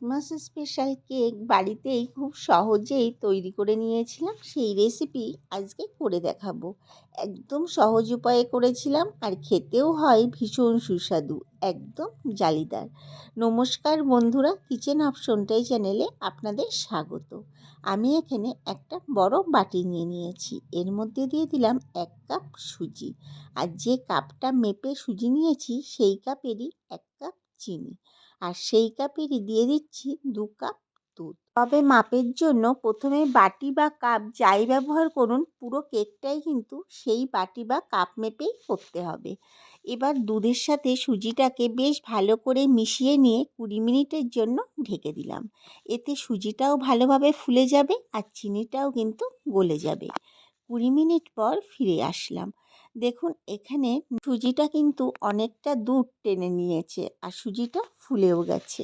Christmas special cake বাড়িতেই খুব সহজেই তৈরি করে নিয়েছিলাম। সেই রেসিপি আজকে করে দেখাবো। একদম সহজ উপায়ে করেছিলাম আর খেতেও হয় ভীষণ সুস্বাদু, একদম জালিদার। নমস্কার বন্ধুরা কিচেন অপশনটাই চ্যানেলে আপনাদের স্বাগত। আমি এখানে একটা বড় বাটি নিয়ে নিয়েছি। এর মধ্যে দিয়ে দিলাম এক কাপ সুজি। আর যে কাপটা মেপে সুজি নিয়েছি, সেই কাপেরই এক কাপ চিনি। আর সেই কাপেরই দিয়ে দিচ্ছি দু কাপ দুধ। তবে মাপের জন্য প্রথমে বাটি বা কাপ যাই ব্যবহার করুন, পুরো কেকটাই কিন্তু সেই বাটি বা কাপ মেপেই করতে হবে। এবার দুধের সাথে সুজিটাকে বেশ ভালো করে মিশিয়ে নিয়ে কুড়ি মিনিটের জন্য ঢেকে দিলাম। এতে সুজিটাও ভালোভাবে ফুলে যাবে আর চিনিটাও কিন্তু গলে যাবে। কুড়ি মিনিট পর ফিরে আসলাম। দেখুন, এখানে সুজিটা কিন্তু অনেকটা দুধ টেনে নিয়েছে আর সুজিটা ফুলেও গেছে।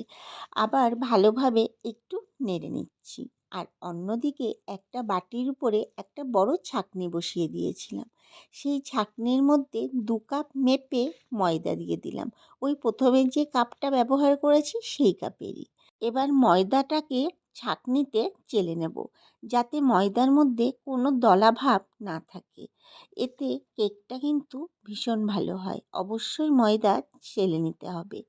আবার ভালোভাবে একটু নেড়ে নিচ্ছি। আর অন্যদিকে একটা বাটির উপরে একটা বড় ছাকনি বসিয়ে দিয়েছিলাম। সেই ছাকনির মধ্যে দু কাপ মেপে ময়দা দিয়ে দিলাম। ওই প্রথমে যে কাপটা ব্যবহার করেছি সেই কাপেরই। এবার ময়দাটাকে ছাকনিতে চেলে নেব, যাতে ময়দার মধ্যে কোনো দলাভাব না থাকে। এতে কেকটা কিন্তু ভীষণ ভালো হয়, অবশ্যই ময়দা চেলে নিতে হবে।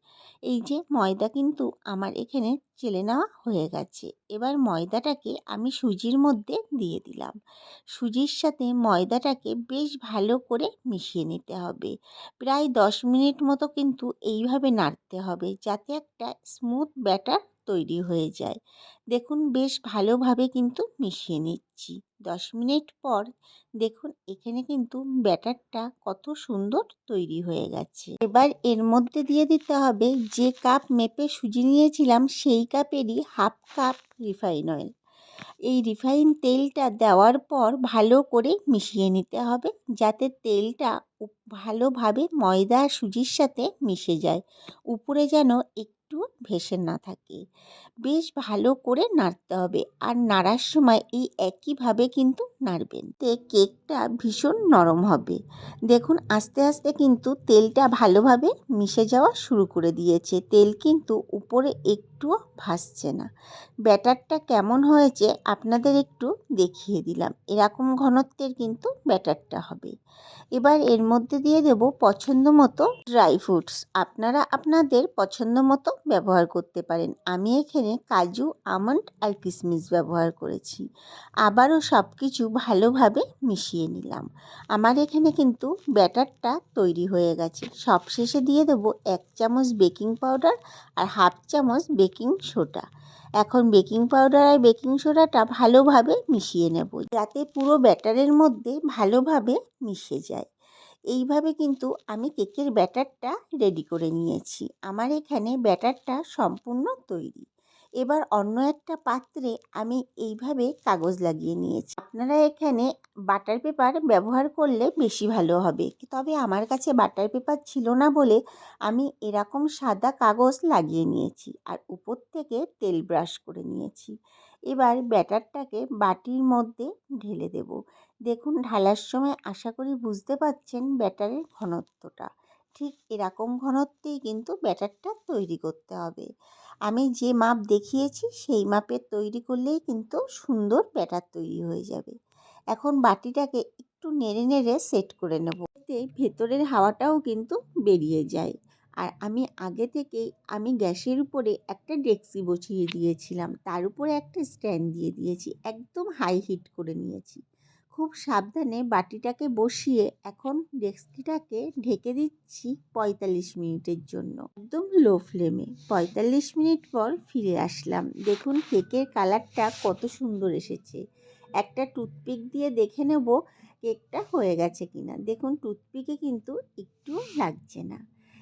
এই যে ময়দা কিন্তু আমার এখানে চেলে নেওয়া হয়ে গেছে, এবার ময়দাটাকে আমি সুজির মধ্যে দিয়ে দিলাম। সুজির সাথে ময়দাটাকে বেশ ভালো করে মিশিয়ে নিতে হবে। প্রায় দশ মিনিট মতো কিন্তু এইভাবে নাড়তে হবে, যাতে একটা স্মুথ ব্যাটার তৈরি হয়ে যায়। দেখুন, বেশ ভালোভাবে কিন্তু মিশিয়ে নিচ্ছি। দশ মিনিট পর দেখুন, এখানে কিন্তু ব্যাটারটা কত সুন্দর তৈরি হয়ে গেছে। এবার এর মধ্যে দিয়ে দিতে হবে যে কাপ মেপে সুজি নিয়েছিলাম, সেই কাপেরই হাফ কাপ রিফাইন অয়েল। এই রিফাইন তেলটা দেওয়ার পর ভালো করে মিশিয়ে নিতে হবে, যাতে তেলটা ভালোভাবে ময়দা সুজির সাথে মিশে যায়। উপরে যেন একটু ভেসে না থাকে। বেশ ভালো করে নাড়তে হবে। আর নাড়ার সময় এই একইভাবে কিন্তু নাড়বেন। তে কেকটা ভীষণ নরম হবে। দেখুন, আস্তে আস্তে কিন্তু তেলটা ভালোভাবে মিশে যাওয়া শুরু করে দিয়েছে। তেল কিন্তু উপরে একটুও ভাসছে না। ব্যাটারটা কেমন হয়েছে আপনাদের একটু দেখিয়ে দিলাম। এরকম ঘনত্বের কিন্তু ব্যাটারটা হবে। এবার এর মধ্যে দিয়ে দেব পছন্দ মতো ড্রাই ফ্রুটস। আপনারা আপনাদের পছন্দ মতো ব্যবহার করতে পারেন। আমি এখানে কাজু, আমন্ড আর কিশমিশ ব্যবহার করেছি। আবারও সব কিছু ভালোভাবে মিশিয়ে নিলাম। আমার এখানে কিন্তু ব্যাটারটা তৈরি হয়ে গেছে। সবশেষে দিয়ে দেব এক চামচ বেকিং পাউডার আর হাফ চামচ বেকিং সোডা। এখন বেকিং পাউডার আর বেকিং সোডাটা ভালোভাবে মিশিয়ে নেব। যাতে পুরো ব্যাটারের মধ্যে ভালোভাবে মিশে যায়। এইভাবে কিন্তু আমি কেকের ব্যাটারটা রেডি করে নিয়েছি। আমার এখানে ব্যাটারটা সম্পূর্ণ তৈরি। এবার অন্য একটা পাত্রে আমি এইভাবে কাগজ লাগিয়ে নিয়েছি। আপনারা এখানে বাটার পেপার ব্যবহার করলে বেশি ভালো হবে। তবে আমার কাছে বাটার পেপার ছিল না বলে আমি এরকম সাদা কাগজ লাগিয়ে নিয়েছি আর উপর থেকে তেল ব্রাশ করে নিয়েছি। এবার ব্যাটারটাকে বাটির মধ্যে ঢেলে দেব। দেখুন, ঢালার সময় আশা করি বুঝতে পাচ্ছেন ব্যাটারের ঘনত্বটা। ঠিক এরকম ঘনত্বেই কিন্তু ব্যাটারটা তৈরি করতে হবে। আমি যে মাপ দেখিয়েছি, সেই মাপের তৈরি করলেই কিন্তু সুন্দর ব্যাটার তৈরি হয়ে যাবে। এখন বাটিটাকে একটু নেড়ে নেড়ে সেট করে নেব। এতে ভেতরের হাওয়াটাও কিন্তু বেরিয়ে যায়। আর আমি আগে থেকেই, আমি গ্যাসের উপরে একটা ডেক্সি বসিয়ে দিয়েছিলাম। তার উপরে একটা স্ট্যান্ড দিয়ে দিয়েছি। একদম হাই হিট করে নিয়েছি। খুব সাবধানে বাটিটাকে বসিয়ে এখন ডেক্সিটাকে ঢেকে দিচ্ছি পঁয়তাল্লিশ মিনিটের জন্য। একদম লো ফ্লেমে পঁয়তাল্লিশ মিনিট পর ফিরে আসলাম। দেখুন কেকের কালারটা কত সুন্দর এসেছে। একটা টুথপিক দিয়ে দেখে নেব কেকটা হয়ে গেছে কিনা। দেখুন টুথপিকে কিন্তু একটু লাগছে না।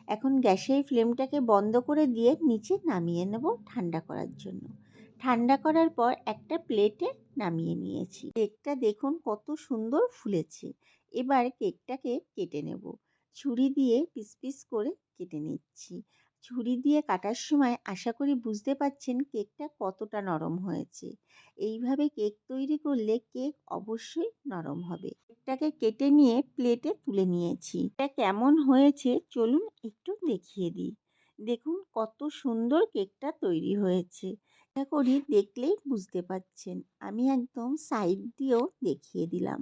এখন গ্যাসের ফ্লেমটাকে বন্ধ করে দিয়ে নিচে নামিয়ে নেব ঠান্ডা করার জন্য। ঠান্ডা করার পর একটা প্লেটে নামিয়ে নিয়েছি। কেকটা দেখুন কত সুন্দর ফুলেছে। এবার কেকটাকে কেটে নেব। ছুরি দিয়ে পিস পিস করে কেটে নিচ্ছি। ছুরি দিয়ে কাটার সময় আশা করি বুঝতে পাচ্ছেন কেকটা কতটা নরম হয়েছে। এইভাবে কেক তৈরি করলে কেক অবশ্যই নরম হবে। কেকটাকে কেটে নিয়ে প্লেটে তুলে নিয়েছি। এটা কেমন হয়েছে চলুন একটু দেখিয়ে দিই। দেখুন কত সুন্দর কেকটা তৈরি হয়েছে। আশা করি দেখলেই বুঝতে পারছেন। আমি একদম সাইড দিয়েও দেখিয়ে দিলাম।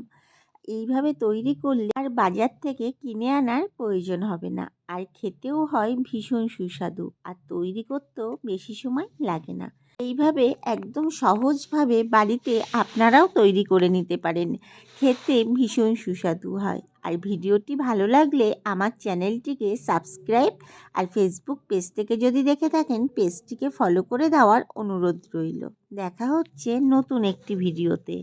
এইভাবে তৈরি করলে আর বাজার থেকে কিনে আনার প্রয়োজন হবে না। আর খেতেও হয় ভীষণ সুস্বাদু। আর তৈরি করতেও বেশি সময় লাগে না। এইভাবে একদম সহজভাবে বাড়িতে আপনারাও তৈরি করে নিতে পারেন। খেতে ভীষণ সুস্বাদু হয়। আর ভিডিওটি ভালো লাগলে আমার চ্যানেলটিকে সাবস্ক্রাইব আর ফেসবুক পেজ থেকে যদি দেখে থাকেন, পেজটিকে ফলো করে দেওয়ার অনুরোধ রইল। দেখা হচ্ছে নতুন একটি ভিডিওতে।